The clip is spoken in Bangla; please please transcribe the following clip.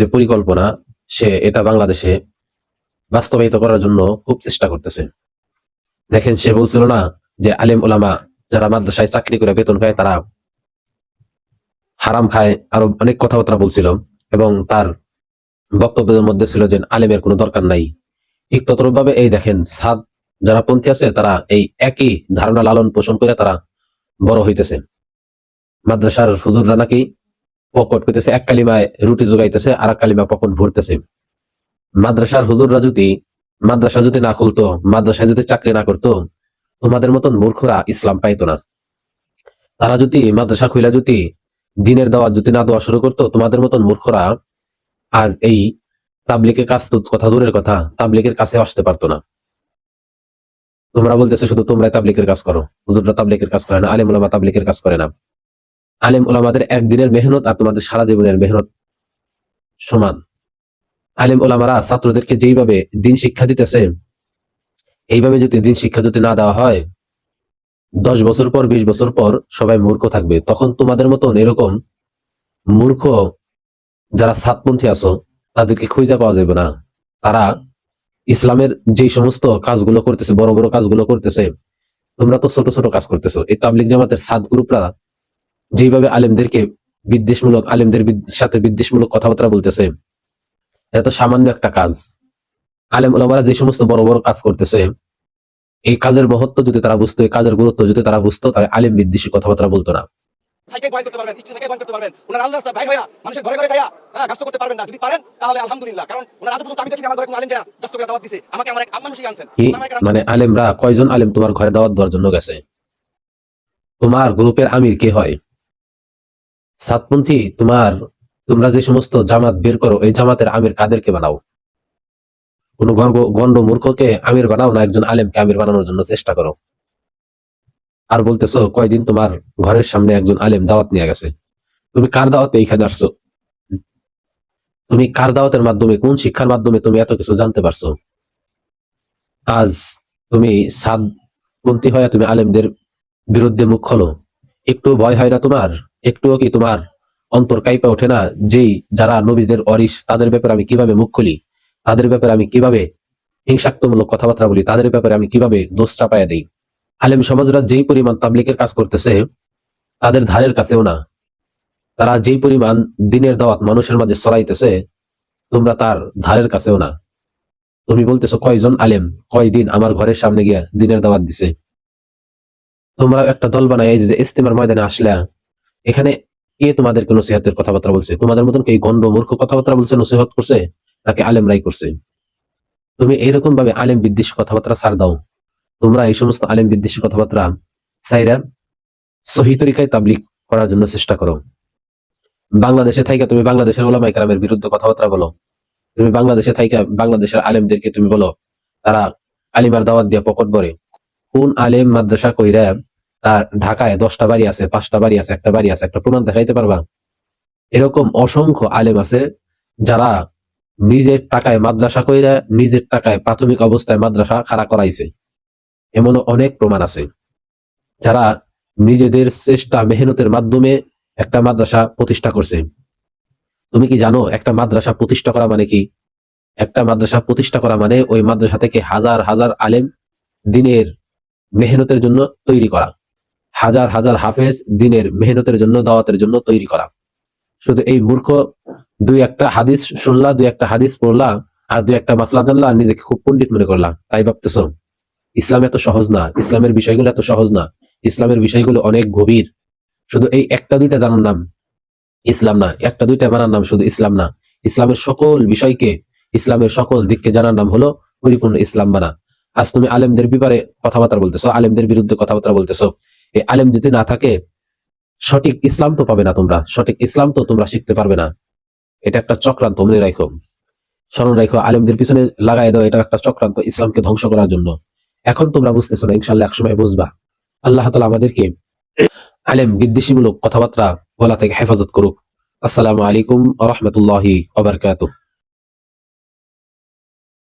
যে পরিকল্পনা, সে এটা বাংলাদেশে বাস্তবায়িত করার জন্য খুব চেষ্টা করতেছে। দেখেন, সে বলছিল না যে আলেম ওলামা যারা মাদ্রাসায় চাকরি করে বেতন খায় তারা হারাম খায়, আরও অনেক কথাবার্তা বলছিল এবং তার বক্তব্যের মধ্যে ছিল যে আলেমের কোনো দরকার নাই। ঠিক ততভাবে এই দেখেন, সাদ যারা পন্থী আছে, তারা এই একই ধারণা লালন পোষণ করে তারা বড় হইতেছে। মাদ্রাসার হুজুররা নাকি পকট করতেছে, এক কালিমায় রুটি যোগাইতেছে আর এক কালিমা পকট ভরতেছে। মাদ্রাসার হুজুররা যদি, মাদ্রাসা যদি না খুলতো, মাদ্রাসায় যদি চাকরি না করতো, তোমাদের মতন মূর্খরা ইসলাম পাইতো না। তারা যদি মাদ্রাসা খুইলা যদি দিনের দাওয়াত যদি না দেওয়া শুরু করতো, তোমাদের মতন মূর্খরা আজ এই তাবলিকের কাজ তো কথা দূরের কথা তাবলিকের কাছে আসতে পারতো না। তোমরা বলতেছো শুধু তোমরা তাবলিকের কাজ করো। হুজুররা তাবলিকের কাজ করে না, আলিম ওলামা তাবলিকের কাজ করে না। আলিম ওলামাদের একদিনের মেহনত আর তোমাদের সারা জীবনের মেহনত সমান। আলিম ওলামারা ছাত্রদেরকে যেইভাবে দিন শিক্ষা দিতেছে, এইভাবে যদি দিন শিক্ষা যদি না দেওয়া হয়, দশ বছর পর, বিশ বছর পর সবাই মূর্খ থাকবে। তখন তোমাদের মতন এরকম মূর্খ যারা সাতপন্থী আছো, তাদেরকে খুঁজে পাওয়া যাবে না। তারা ইসলামের যে সমস্ত কাজগুলো করতেছে, বড় বড় কাজগুলো করতেছে, তোমরা তো ছোট ছোট কাজ করতেছো। এই তাবলিক জামাতের সাত গ্রুপরা যেভাবে আলেমদেরকে বিদ্বেষমূলক, আলেমদের সাথে বিদ্বেষমূলক কথাবার্তা বলতেছে এত সামান্য একটা কাজ। আলেম ওলামারা যে সমস্ত বড় বড় কাজ করতেছে, এই কাজের মহত্ব যদি তারা বুঝতো, এই কাজের গুরুত্ব যদি তারা বুঝতো, তাহলে আলেম বিদ্বেষী কথাবার্তা বলতো না। থেকে বয়ান করতে পারবেন থেকে বয়ান করতে পারবেন ওনার আল্লাহ রাস্তায় বাইর হইয়া মানুষের ঘরে ঘরে খাইয়া হ্যাঁ করতে পারবেন না। যদি পারেন তাহলে আলহামদুলিল্লাহ কারণ ওনার আজ পর্যন্ত আমি দেখিনি আমার ঘরে কোনো আলেম করে দাওয়াত দিছে। আমাকে আমার এক আনছেন। মানে আলেমরা কয়জন আলেম তোমার ঘরে দাওয়াত দেওয়ার জন্য গেছে? তোমার গ্রুপের আমির কে হয়? সাতপন্থী তোমার তোমরা যে সমস্ত জামাত বের করো এই জামাতের আমির কাদেরকে বানাও? কোন গণ্ড মূর্খকে আমির বানাও না একজন আলেমকে আমির বানানোর জন্য চেষ্টা করো? আর বলতেছো, কয়দিন তোমার ঘরের সামনে একজন আলেম দাওয়াত নিয়ে গেছে? তুমি কার দাওয়াতে এইখানে আসছো? তুমি কার দাওয়াতের মাধ্যমে, কোন শিক্ষার মাধ্যমে তুমি এত কিছু জানতে পারছ? আজ তুমি সাদপন্থী হয়ে তুমি আলেমদের বিরুদ্ধে মুখ খোলো। একটু ভয় হয় না তোমার? একটুও কি তোমার অন্তর কাইপা ওঠে না? যেই যারা নবীদের অরিস তাদের ব্যাপারে আমি কীভাবে মুখ খুলি? তাদের ব্যাপারে আমি কীভাবে হিংসাত্মমূলক কথাবার্তা বলি? তাদের ব্যাপারে আমি কীভাবে দোষ চাপাইয়া দিই? আলেম সমাজরা যেই পরিমাণ তাবলিকের কাজ করতেছে, তাদের ধারের কাছেও না। তারা যেই পরিমাণ দিনের দাওয়াত মানুষের মাঝে ছড়াইতেছে, তোমরা তার ধারের কাছেও না। তুমি বলতেছো, কয়জন আলেম? কয়দিন আমার ঘরের সামনে গিয়া দিনের দাওয়াত দিছে? তোমরা একটা দল বানায়, এই যে ইস্তেমার ময়দানে আসলে, এখানে কে তোমাদেরকে নসিহতের কথাবার্তা বলছে? তোমাদের মতন কে গন্ড মূর্খ কথাবার্তা বলছে, নসিহত করছে, নাকি আলেমরাই করছে? তুমি এইরকম ভাবে আলেম বিদ্বেষী কথাবার্তা ছাড় দাও। তোমরা এই সমস্ত আলেম বিদ্বেষী কথাবার্তা সাইরা সহি তরিকায় তাবলিক করার জন্য চেষ্টা করো। বাংলাদেশে থাইকা তুমি বাংলাদেশের ওলামাই কালামের বিরুদ্ধে কথাবার্তা বলো। তুমি বাংলাদেশে থাইকা বাংলাদেশের আলেমদেরকে তুমি বলো, তারা আলিমার দাওয়াত দিয়া পকট ভরে। কোন আলেম মাদ্রাসা কইরা তার ঢাকায় দশটা বাড়ি আছে, পাঁচটা বাড়ি আছে, একটা বাড়ি আছে, একটা প্রমাণ দেখাইতে পারবা? এরকম অসংখ্য আলেম আছে যারা নিজের টাকায় মাদ্রাসা কইরা নিজের টাকায় প্রাথমিক অবস্থায় মাদ্রাসা খাড়া করাইছে। এমনও অনেক প্রমাণ আছে। যারা নিজেদের চেষ্টা মেহনতের মাধ্যমে একটা মাদ্রাসা প্রতিষ্ঠা করছে। তুমি কি জানো, একটা মাদ্রাসা প্রতিষ্ঠা করা মানে কি? একটা মাদ্রাসা প্রতিষ্ঠা করা মানে ওই মাদ্রাসা থেকে হাজার হাজার আলেম দিনের মেহনতের জন্য তৈরি করা। হাজার হাজার হাফেজ দিনের মেহনতের জন্য, দাওয়াতের জন্য তৈরি করা। শুধু এই মূর্খ দুই একটা হাদিস শুনলা, দুই একটা হাদিস পড়লা, আর দুই একটা মাসলা জানলা, আর নিজেকে খুব পণ্ডিত মনে করলা। তাই ভাবতেছ ইসলাম এত সহজ না, ইসলামের বিষয়গুলো এত সহজ না, ইসলামের বিষয়গুলো অনেক গভীর। শুধু এই একটা দুইটা জানার নাম ইসলাম না, একটা দুইটা মানার নাম শুধু ইসলাম না। ইসলামের সকল বিষয়কে, ইসলামের সকল দিককে জানার নাম হলো পরিপূর্ণ ইসলাম মানা আজ তুমি আলেমদের ব্যাপারে কথাবার্তা বলতেছো, আলেমদের বিরুদ্ধে কথাবার্তা বলতেছো। এই আলেম যদি না থাকে, সঠিক ইসলাম তো পাবে না তোমরা, সঠিক ইসলাম তো তোমরা শিখতে পারবে না। এটা একটা চক্রান্ত, মনে রাখো। স্মরণ রাখো, আলেমদের পিছনে লাগাই দাও, এটা একটা চক্রান্ত ইসলামকে ধ্বংস করার জন্য। এখন তোমরা বুঝতেছো না ইনশাল্লাহ একসময় বুঝবা। আল্লাহ তালা আমাদেরকে আলেম, বিদ্বেষীমূলক কথাবার্তা বলা থেকে হেফাজত করুক। আসসালামু আলাইকুম রহমতুল্লাহি ওবরকাতুহ